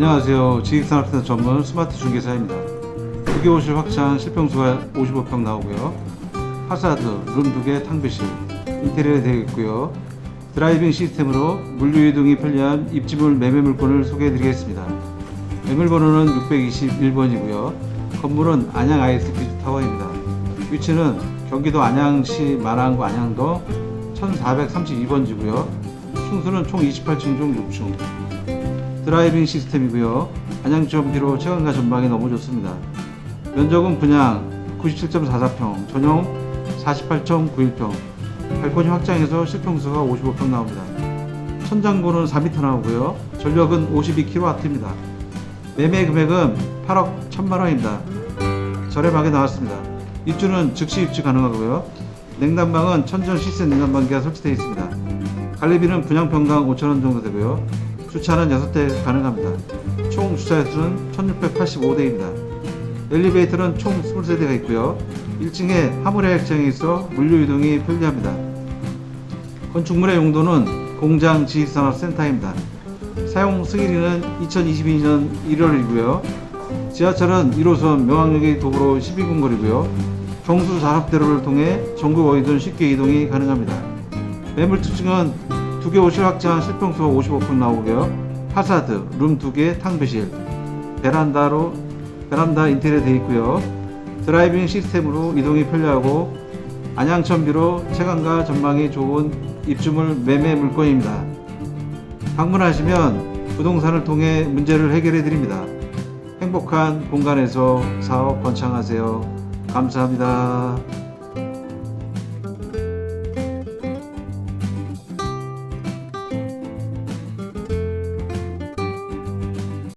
안녕하세요. 지식산업센터 전문 스마트 중개사입니다. 두개호실 확장 실평수가 55평 나오고요. 파사드, 룸 2개 탕비실, 인테리어 되어 있고요. 드라이빙 시스템으로 물류 이동이 편리한 입지물 매매 물건을 소개해 드리겠습니다. 매물번호는 621번이고요. 건물은 안양 ISP 타워입니다. 위치는 경기도 안양시 만안구 안양도 1432번지고요. 층수는 총 28층 중 6층. 드라이빙 시스템이고요. 안양점비로 체감과 전망이 너무 좋습니다. 면적은 분양 97.44평, 전용 48.91평, 발코니 확장해서 실평수가 55평 나옵니다. 천장고는 4m 나오고요. 전력은 52kW입니다. 매매 금액은 8억 1천만 원입니다. 저렴하게 나왔습니다. 입주는 즉시 입주 가능하고요. 냉난방은 천전 시스템 냉난방기가 설치되어 있습니다. 관리비는 분양평당 5천원 정도 되고요. 주차는 6대 가능합니다. 총 주차 횟수는 1685대입니다. 엘리베이터는 총 23대가 있고요. 1층에 화물의 액정이 있어 물류 이동이 편리합니다. 건축물의 용도는 공장 지식산업센터입니다. 사용 승일이는 2022년 1월이고요. 지하철은 1호선 명항역의 도보로 12분 거리고요. 경수 산업대로를 통해 전국 어디든 쉽게 이동이 가능합니다. 매물 특징은 두개 호실 확장 실평수가 55평 나오고요. 파사드, 룸 2개, 탕비실, 베란다로 베란다 인테리어 되어 있고요. 드라이빙 시스템으로 이동이 편리하고 안양천비로 체감과 전망이 좋은 입주물 매매 물건입니다. 방문하시면 부동산을 통해 문제를 해결해 드립니다. 행복한 공간에서 사업 번창하세요. 감사합니다.